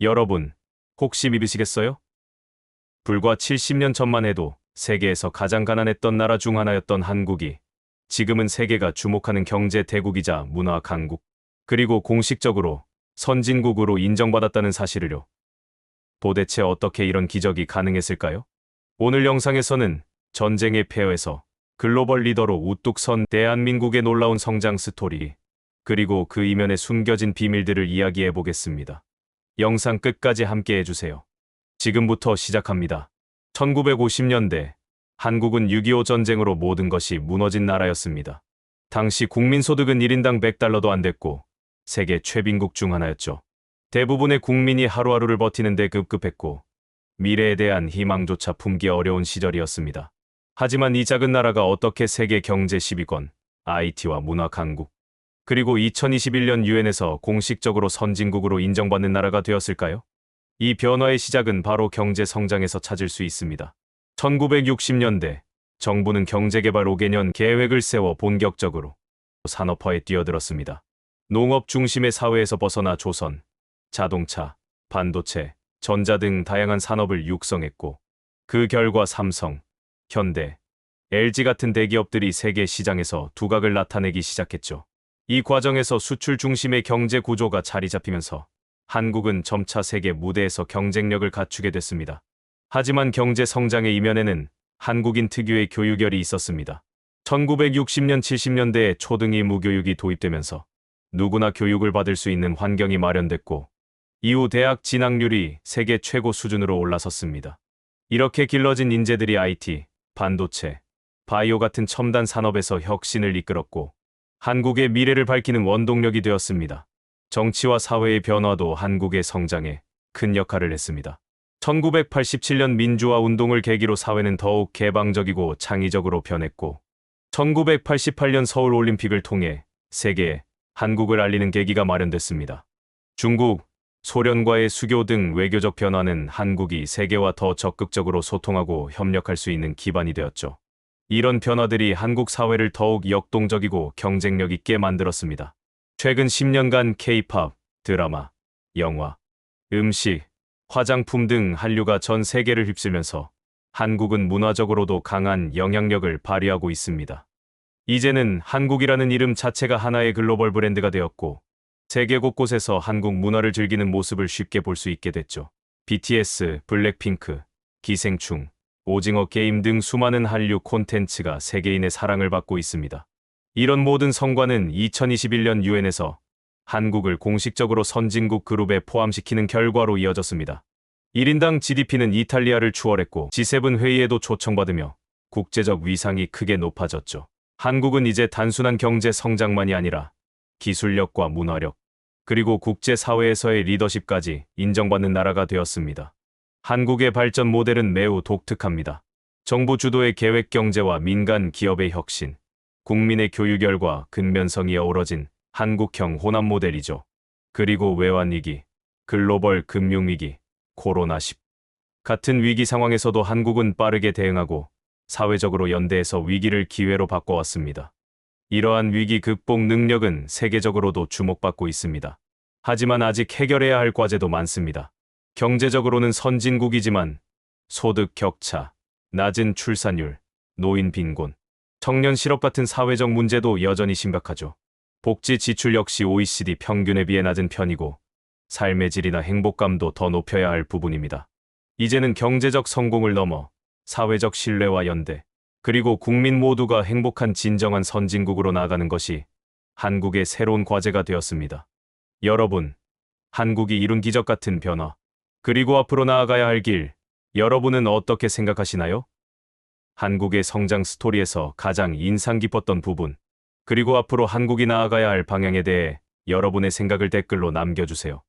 여러분, 혹시 믿으시겠어요? 불과 70년 전만 해도 세계에서 가장 가난했던 나라 중 하나였던 한국이 지금은 세계가 주목하는 경제 대국이자 문화 강국, 그리고 공식적으로 선진국으로 인정받았다는 사실을요. 도대체 어떻게 이런 기적이 가능했을까요? 오늘 영상에서는 전쟁의 폐허에서 글로벌 리더로 우뚝 선 대한민국의 놀라운 성장 스토리, 그리고 그 이면에 숨겨진 비밀들을 이야기해 보겠습니다. 영상 끝까지 함께 해주세요. 지금부터 시작합니다. 1950년대 한국은 6.25 전쟁으로 모든 것이 무너진 나라였습니다. 당시 국민소득은 1인당 100달러도 안 됐고 세계 최빈국 중 하나였죠. 대부분의 국민이 하루하루를 버티는데 급급했고 미래에 대한 희망조차 품기 어려운 시절이었습니다. 하지만 이 작은 나라가 어떻게 세계 경제 10위권, IT와 문화 강국, 그리고 2021년 유엔에서 공식적으로 선진국으로 인정받는 나라가 되었을까요? 이 변화의 시작은 바로 경제 성장에서 찾을 수 있습니다. 1960년대 정부는 경제개발 5개년 계획을 세워 본격적으로 산업화에 뛰어들었습니다. 농업 중심의 사회에서 벗어나 조선, 자동차, 반도체, 전자 등 다양한 산업을 육성했고 그 결과 삼성, 현대, LG 같은 대기업들이 세계 시장에서 두각을 나타내기 시작했죠. 이 과정에서 수출 중심의 경제 구조가 자리 잡히면서 한국은 점차 세계 무대에서 경쟁력을 갖추게 됐습니다. 하지만 경제 성장의 이면에는 한국인 특유의 교육열이 있었습니다. 1960년 70년대에 초등이 무교육이 도입되면서 누구나 교육을 받을 수 있는 환경이 마련됐고 이후 대학 진학률이 세계 최고 수준으로 올라섰습니다. 이렇게 길러진 인재들이 IT, 반도체, 바이오 같은 첨단 산업에서 혁신을 이끌었고 한국의 미래를 밝히는 원동력이 되었습니다. 정치와 사회의 변화도 한국의 성장에 큰 역할을 했습니다. 1987년 민주화 운동을 계기로 사회는 더욱 개방적이고 창의적으로 변했고 1988년 서울 올림픽을 통해 세계에 한국을 알리는 계기가 마련됐습니다. 중국, 소련과의 수교 등 외교적 변화는 한국이 세계와 더 적극적으로 소통하고 협력할 수 있는 기반이 되었죠. 이런 변화들이 한국 사회를 더욱 역동적이고 경쟁력 있게 만들었습니다. 최근 10년간 K-팝, 드라마, 영화, 음식, 화장품 등 한류가 전 세계를 휩쓸면서 한국은 문화적으로도 강한 영향력을 발휘하고 있습니다. 이제는 한국이라는 이름 자체가 하나의 글로벌 브랜드가 되었고 세계 곳곳에서 한국 문화를 즐기는 모습을 쉽게 볼 수 있게 됐죠. BTS, 블랙핑크, 기생충, 오징어 게임 등 수많은 한류 콘텐츠가 세계인의 사랑을 받고 있습니다. 이런 모든 성과는 2021년 유엔에서 한국을 공식적으로 선진국 그룹에 포함시키는 결과로 이어졌습니다. 1인당 GDP는 이탈리아를 추월했고 G7 회의에도 초청받으며 국제적 위상이 크게 높아졌죠. 한국은 이제 단순한 경제 성장만이 아니라 기술력과 문화력, 그리고 국제사회에서의 리더십까지 인정받는 나라가 되었습니다. 한국의 발전 모델은 매우 독특합니다. 정부 주도의 계획 경제와 민간 기업의 혁신, 국민의 교육열과 근면성이 어우러진 한국형 호남 모델이죠. 그리고 외환위기, 글로벌 금융위기, 코로나10 같은 위기 상황에서도 한국은 빠르게 대응하고 사회적으로 연대해서 위기를 기회로 바꿔왔습니다. 이러한 위기 극복 능력은 세계적으로도 주목받고 있습니다. 하지만 아직 해결해야 할 과제도 많습니다. 경제적으로는 선진국이지만 소득 격차, 낮은 출산율, 노인 빈곤, 청년 실업 같은 사회적 문제도 여전히 심각하죠. 복지 지출 역시 OECD 평균에 비해 낮은 편이고 삶의 질이나 행복감도 더 높여야 할 부분입니다. 이제는 경제적 성공을 넘어 사회적 신뢰와 연대, 그리고 국민 모두가 행복한 진정한 선진국으로 나가는 것이 한국의 새로운 과제가 되었습니다. 여러분, 한국이 이룬 기적 같은 변화, 그리고 앞으로 나아가야 할 길, 여러분은 어떻게 생각하시나요? 한국의 성장 스토리에서 가장 인상 깊었던 부분, 그리고 앞으로 한국이 나아가야 할 방향에 대해 여러분의 생각을 댓글로 남겨주세요.